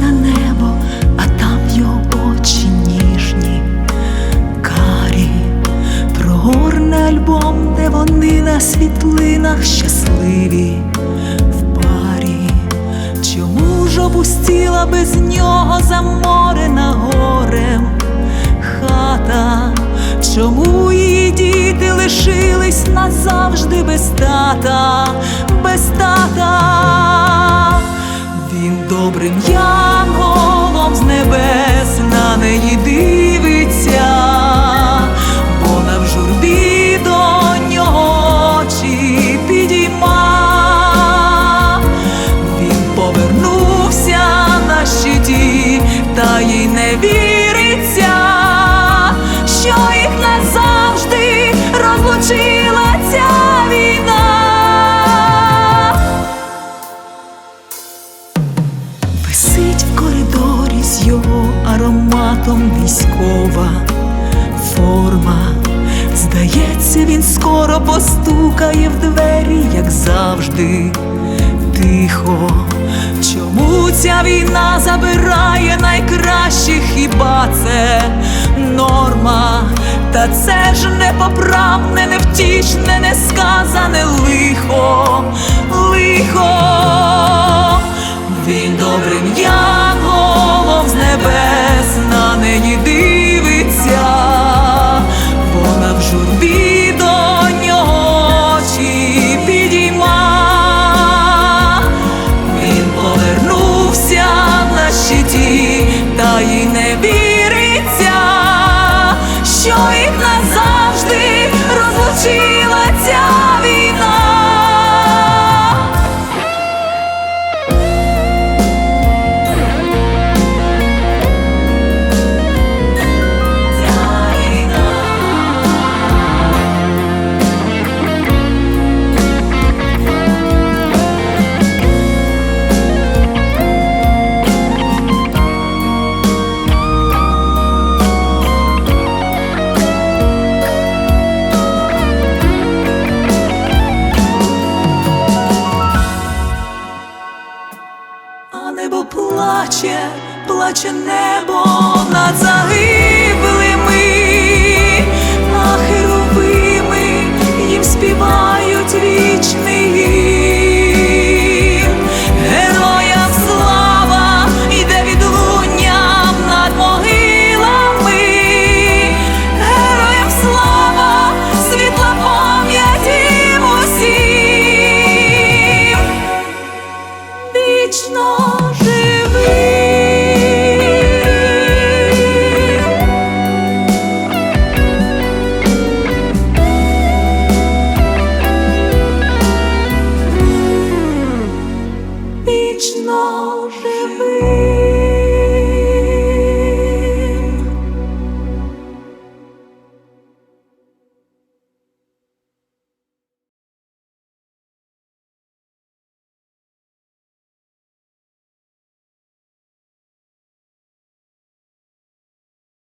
на небо, а там його очі ніжні, карі, прогорне альбом, де вони на світлинах щасливі в парі. Чому ж опустіла без нього заморена горем хата? Чому її діти лишились назавжди без тата, без тата? Він добрим янголом військова форма. Здається, він скоро постукає в двері, як завжди, тихо. Чому ця війна забирає найкращих, хіба це норма? Та це ж непоправне, невтішне, несказане небо плаче, плаче небо над загиблим. вічно живий. Вічно живий.